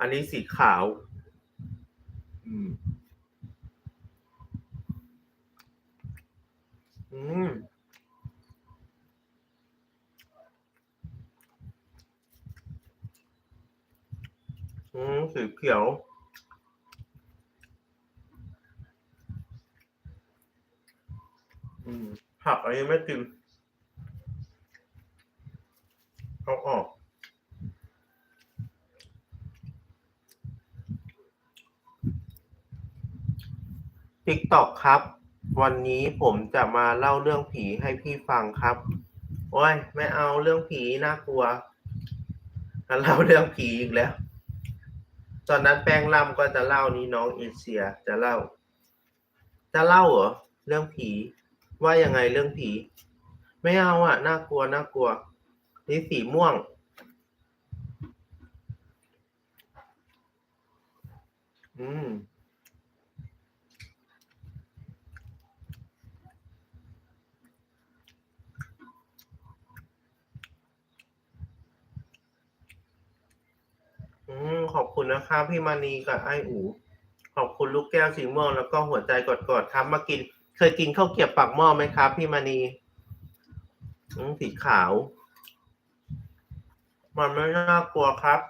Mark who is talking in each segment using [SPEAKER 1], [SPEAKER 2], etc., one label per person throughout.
[SPEAKER 1] อันนี้สีขาว อืม อืม อืม สีเขียวอืมผักอันนี้ไม่กินเอาออก ติ๊กตอกครับ วันนี้ผมจะมาเล่าเรื่องผีให้พี่ฟังครับ โอ้ยไม่เอาเรื่องผีน่ากลัวมาเล่าเรื่องผีอีกแล้ว ตอนนั้นแป้งล่ำก็จะเล่านี้น้องเอเชียจะเล่า จะเล่าเหรอเรื่องผี ว่ายังไงเรื่องผี ไม่เอาอะน่ากลัวน่ากลัวนี่สีม่วงอืม อืม ขอบคุณนะครับพี่มานีกับไออูขอบคุณลูกแก้วสีม่วงแล้วก็หัวใจกอดๆครับมากิน เคยกินข้าวเกรียบปากหม้อไหมครับ พี่มานีสีขาว มันไม่น่ากลัวครับ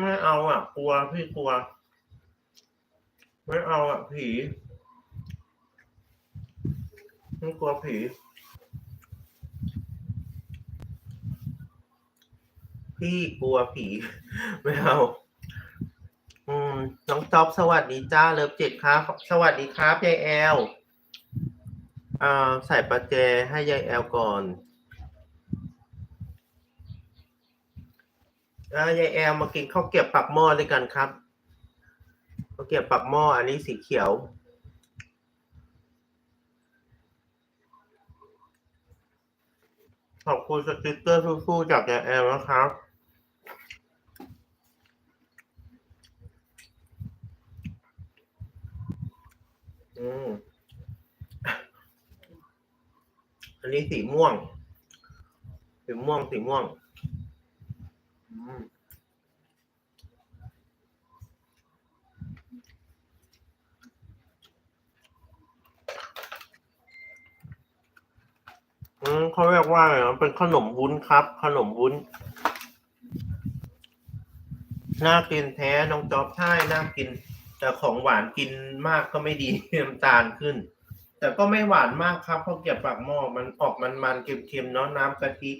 [SPEAKER 1] ไม่เอาอะ กลัวพี่กลัว ไม่เอาอะ ผีไม่กลัวผี พี่กลัวผี ไม่เอาอืมน้องจ๊อบสวัสดีจ้าเลิฟเจ็ดครับ สวัสดีครับยายแอลอ่าใส่ประแจให้ยายแอลก่อนอ่ายายแอลมากินข้าวเกรียบปักหม้อด้วยกันครับข้าวเกรียบปักหม้ออันนี้สีเขียวขอบคุณสติ๊กเกอร์สู้ๆจากยายแอลนะครับ อืมอันนี้สีม่วง สีม่วง สีม่วง อืมเขาเรียกว่าอะไรเป็นขนมวุ้นครับ ขนมวุ้น น่ากินแท้ น้องจอบใช่ น่ากิน แต่ของหวานกินมากก็ไม่ดีน้ำตาลขึ้น แต่ก็ไม่หวานมากครับเพราะเก็บปากหม้อมันออกมันมันเค็มๆเนาะน้ำกะทิ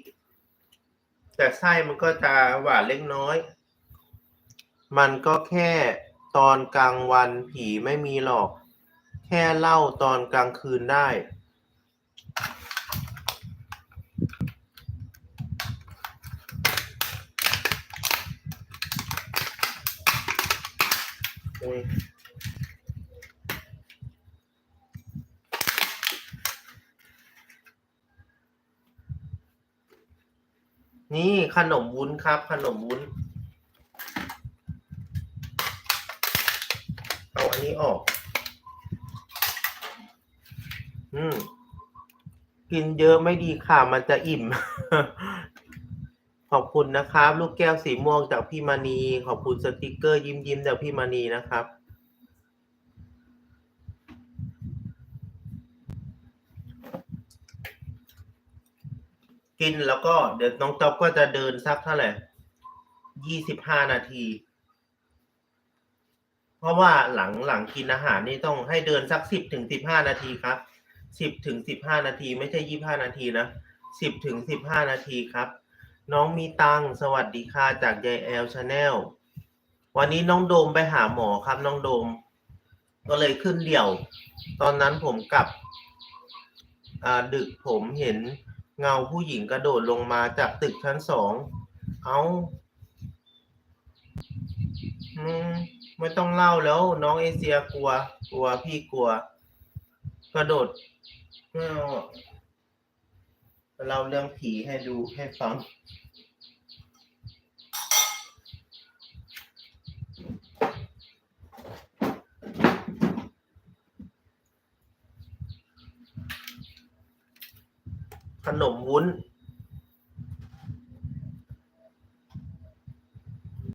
[SPEAKER 1] แต่ไส้มันก็จะหวานเล็กน้อย มันก็แค่ตอนกลางวันผีไม่มีหรอก แค่เล่าตอนกลางคืนได้ อุ๊ยนี่ขนมวุ้นครับ ขนมวุ้น เอาอันนี้ออก อืม กินเยอะไม่ดีค่ะ มันจะอิ่ม ขอบคุณนะครับ ลูกแก้วสีม่วงจากพี่มณีขอบคุณสติกเกอร์ยิ้มยิ้มจากพี่มณีนะครับ กินแล้วก็เดี๋ยวน้องจ๊อบก็จะเดินสักเท่าไหร่ยี่สิบห้านาที เพราะว่าหลังหลังกินอาหารนี่ต้องให้เดินสักสิบถึงสิบห้านาทีครับสิบถึงสิบห้านาที ไม่ใช่ยี่ห้านาทีนะสิบถึงสิบห้านาทีครับ น้องมีตังสวัสดีค่ะจากยายแอลชาแนลวันนี้น้องโดมไปหาหมอครับน้องโดม ก็เลยขึ้นเดี่ยว ตอนนั้นผมกลับดึกผมเห็นเงาผู้หญิงกระโดดลงมาจากตึกชั้นสอง เอาอืมไม่ต้องเล่าแล้ว น้องเอเชียกลัว กลัวพี่กลัว กระโดดเอา เล่าเรื่องผีให้ดูให้ฟัง ขนมวุ้น